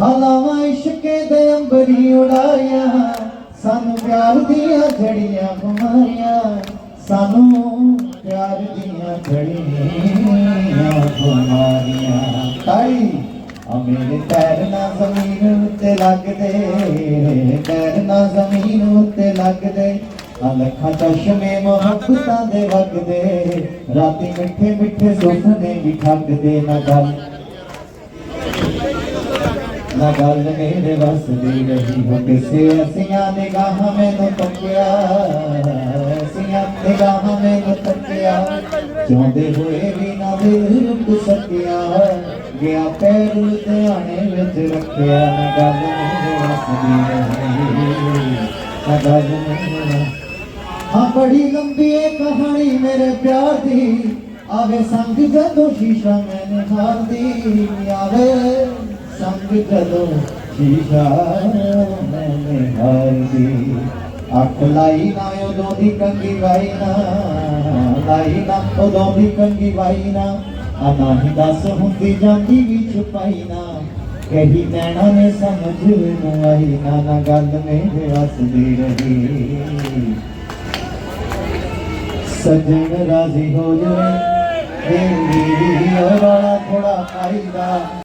ਹਲਾਵਾਂ ਇਸ਼ਕੇ ਦੇ ਅੰਬਰੀ ਉਡਾਇਆ ਸਾਨੂੰ ਪਿਆਰ ਦੀਆਂ ਜੜੀਆਂ ਬਿਮਾਰੀਆਂ ਸਾਨੂੰ ਪਿਆਰ ਦੀਆਂ ਜੜੀਆਂ ਬਿਮਾਰੀਆਂ ਤਾਈ, ਆ ਮੇਰੇ ਪੈਰ ਨਾ ਜ਼ਮੀਨ ਉੱਤੇ ਲੱਗਦੇ। ਪੈਰ ਨਾ ਜ਼ਮੀਨ ਉੱਤੇ ਲੱਗਦੇ। ਲੱਖਾਂ ਚਸ਼ਮੇ ਮੁਹੱਬਤਾਂ ਦੇ ਵਗਦੇ। ਰਾਤੀ ਮਿੱਠੇ ਮਿੱਠੇ ਸੁਪਨੇ ਵੀ ਠੱਗਦੇ ਨਾ ਗੱਲ। ਨਾ ਗੱਲ ਮੇਰੇ ਵੱਸ ਦੀ ਰਹੀ ਹੋ ਕਿਸੇ ਅਸੀਆਂ ਨਿਗਾਹਾਂ ਮੈਨੂੰ ਤੱਕਿਆ ਅਸੀਆਂ ਨਿਗਾਹਾਂ ਮੈਨੂੰ ਤੱਕਿਆ ਚਾਹੁੰਦੇ ਹੋਏ ਵੀ ਨਾ ਦਿਲ ਰੁਕ ਸਕਿਆ ਗਿਆ ਪੈਰ ਲੁਧਿਆਣੇ ਵਿੱਚ ਰੱਖਿਆ ਨਾ ਗੱਲ ਮੇਰੇ ਵੱਸ ਦੀ ਰਹੀ ਨਾ ਗੱਲ ਮੇਰੇ ਹਾਂ ਬੜੀ ਲੰਬੀ ਇਹ ਕਹਾਣੀ ਮੇਰੇ ਪਿਆਰ ਦੀ ਆਵੇ ਸੰਗ ਜਦੋਂ ਸ਼ੀਸ਼ਾ ਮੈਂ ਨਿਹਾਰਦੀ ਆਵੇ। ਸੰਗ ਜਦੋਂ ਸ਼ੀਸ਼ਾ ਮੈਂ ਨਿਹਾਰਦੀ ਅੱਖ ਲਾਈ ਨਾ ਉਦੋਂ ਦੀ ਕੰਗੀ ਵਾਈ ਨਾ, ਲਾਈ ਨਾ ਉਦੋਂ ਦੀ ਕੰਗੀ ਵਾਈ ਨਾ। ਆ ਦੱਸ ਹੁੰਦੀ ਜਾਂਦੀ ਵੀ ਛੁਪਾਈ ਨਾ। ਕਹੀ ਨੈਣਾ ਨੇ ਸਮਝ ਨੂੰ ਆਈ ਨਾ ਨਾ ਗੱਲ ਮੇਰੇ ਵਸਦੀ ਰਹੀ। ਸਜਣ ਰਾਜ਼ੀ ਹੋ ਜਾਵੇ ਦੇਵੀ ਰੌਲਾ ਥੋੜਾ ਪਾਈਦਾ।